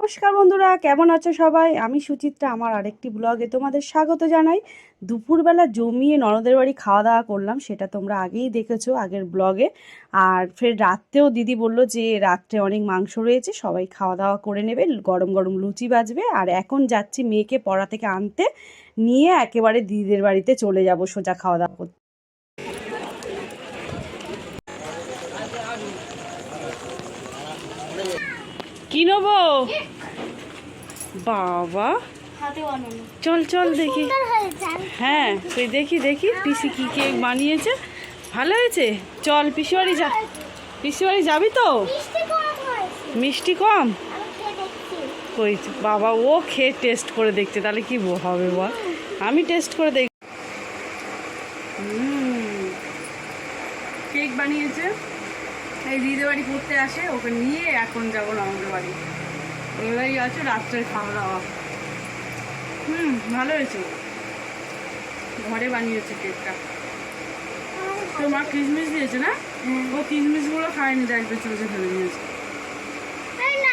নমস্কার বন্ধুরা, কেমন আছো সবাই? আমি সুচিত্রা, আমার আরেকটি ব্লগে তোমাদের স্বাগত জানাই। দুপুরবেলা জমিয়ে ননদের বাড়ি খাওয়া দাওয়া করলাম, সেটা তোমরা আগেই দেখেছ আগের ব্লগে। আর ফের রাত্রেও দিদি বলল যে, রাত্রে অনেক মাংস রয়েছে, সবাই খাওয়া দাওয়া করে নেবে, গরম গরম লুচি বাজবে। আর এখন যাচ্ছি মেয়েকে পড়া থেকে আনতে, নিয়ে একেবারে দিদিদের বাড়িতে চলে যাব সোজা খাওয়া দাওয়া করতে। কি নেব? বাবা। চল চল দেখি। হ্যাঁ তুই দেখি দেখি। পিসি কি কেক বানিয়েছে? ভালো হয়েছে? চল পিসি বাড়ি যা। পিসি বাড়ি যাবি তো? মিষ্টি কম কই বাবা ও খেয়ে টেস্ট করে দেখছে। তাহলে কি হবে বল? আমি টেস্ট করে দেখ কেক বানিয়েছে? এই দিদির বাড়ি পড়তে আসে ওকে নিয়ে এখন যাব আমাদের বাড়ি। বাড়ি আছে রাত্রের খাওয়া দাওয়া। হুম ভালো হয়েছে। ঘরে বানিয়েছে কেকটা তোর মা কিশমিশ দিয়েছে না? ও কিশমিশগুলো খায়নি দেখবে চুষে ফেলে দিয়েছে। না না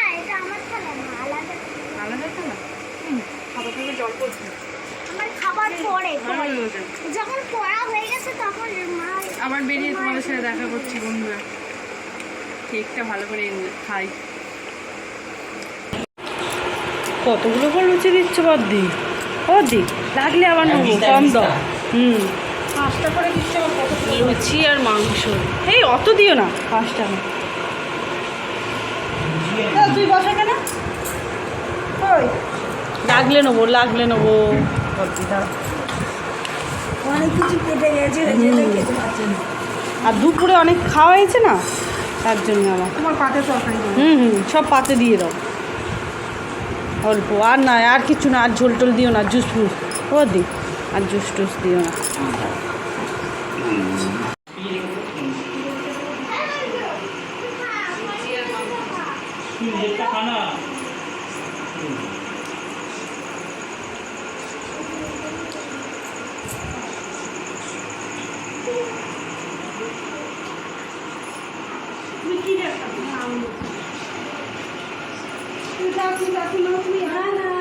আলাদা খাবার থেকে জল পড়ছে। আমার খাবার পরে ভালো পরে হয়েছে। যখন পড়া হয়ে গেছে তখন মা আবার বেরিয়ে তোমাদের সাথে দেখা করছি বন্ধুরা। কেকটা ভালো করে খাই। কতগুলো করে লুচি দিচ্ছ বদ্দি? বদ্দি লাগলে আবার নেব কম দাও। হুম। পাঁচটা করে দিচ্ছে লুচি আর মাংস। এই অত দিও না পাঁচটা। না তুই বসা কেন ওই। লাগলে নেব লাগলে নেব। অনেক কিছু কেটে গেছে। আর দুপুরে অনেক খাওয়া হয়েছে না? তার জন্য আমার। পাতে তরকারি হুম হুম সব পাতে দিয়ে দাও। অল্প আর না আর কিছু না আর ঝোল টোল দিও না জুস ফুস। ও দি আর জুস টুস দিও না। খানা Thank you.